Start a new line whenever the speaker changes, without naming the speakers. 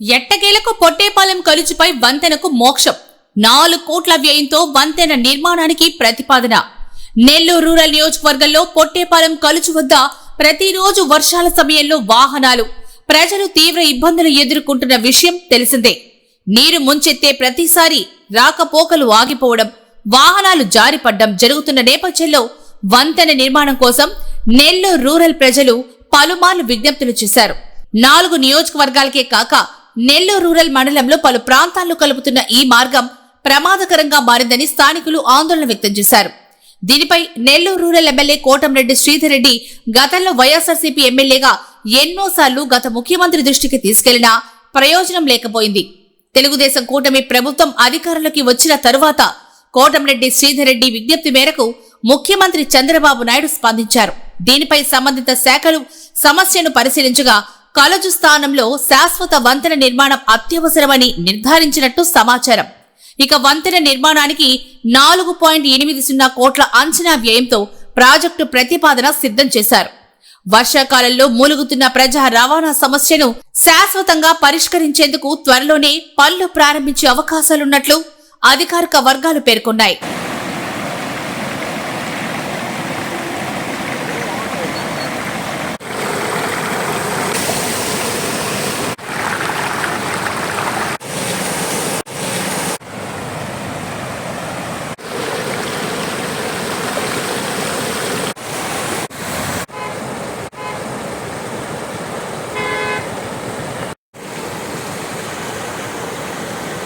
ఎట్టకేలకు పొట్టేపాలెం కలుచుపై వంతెనకు మోక్షం. నాలుగు కోట్ల వ్యయంతో వంతెన నిర్మాణానికి ప్రతిపాదన. నెల్లూరు రూరల్ నియోజకవర్గంలో పొట్టేపాలెం కలుచు వద్ద ప్రతిరోజు వర్షాల సమయంలో వాహనాలు. ప్రజలు తీవ్ర ఇబ్బందులు ఎదుర్కొంటున్న విషయం తెలిసిందే. నీరు ముంచెత్తే ప్రతిసారి రాకపోకలు ఆగిపోవడం వాహనాలు జారిపడ్డం జరుగుతున్న నేపథ్యంలో వంతెన నిర్మాణం కోసం నెల్లూరు రూరల్ ప్రజలు పలుమార్లు విజ్ఞప్తులు చేశారు. నాలుగు నియోజకవర్గాలకే కాక నెల్లూరు రూరల్ మండలంలో పలు ప్రాంతాల్లో కలుపుతున్న ఈ మార్గం ప్రమాదకరంగా మారిందని స్థానికులు ఆందోళన వ్యక్తం చేశారు. దీనిపై నెల్లూరు రూరల్ ఎమ్మెల్యే కోటంరెడ్డి శ్రీధర్ రెడ్డి గతంలో వైఎస్ఆర్సీపీ ఎమ్మెల్యేగా ఎన్నోసార్లు గత ముఖ్యమంత్రి దృష్టికి తీసుకెళ్ళినా ప్రయోజనం లేకపోయింది. తెలుగుదేశం కూటమి ప్రభుత్వం అధికారంలోకి వచ్చిన తరువాత కోటంరెడ్డి శ్రీధర్ రెడ్డి విజ్ఞప్తి మేరకు ముఖ్యమంత్రి చంద్రబాబు నాయుడు స్పందించారు. దీనిపై సంబంధిత శాఖలు సమస్యను పరిశీలించగా కలజు స్థానంలో శాశ్వత వంతెన నిర్మాణం అత్యవసరమని నిర్ధారించినట్టు సమాచారం. ఇక వంతెన నిర్మాణానికి నాలుగు పాయింట్ ఎనిమిది సున్నా కోట్ల అంచనా వ్యయంతో ప్రాజెక్టు ప్రతిపాదన సిద్ధం చేశారు. వర్షాకాలంలో మూలుగుతున్న ప్రజా రవాణా సమస్యను శాశ్వతంగా పరిష్కరించేందుకు త్వరలోనే పనులు ప్రారంభించే అవకాశాలున్నట్లు అధికారిక వర్గాలు పేర్కొన్నాయి.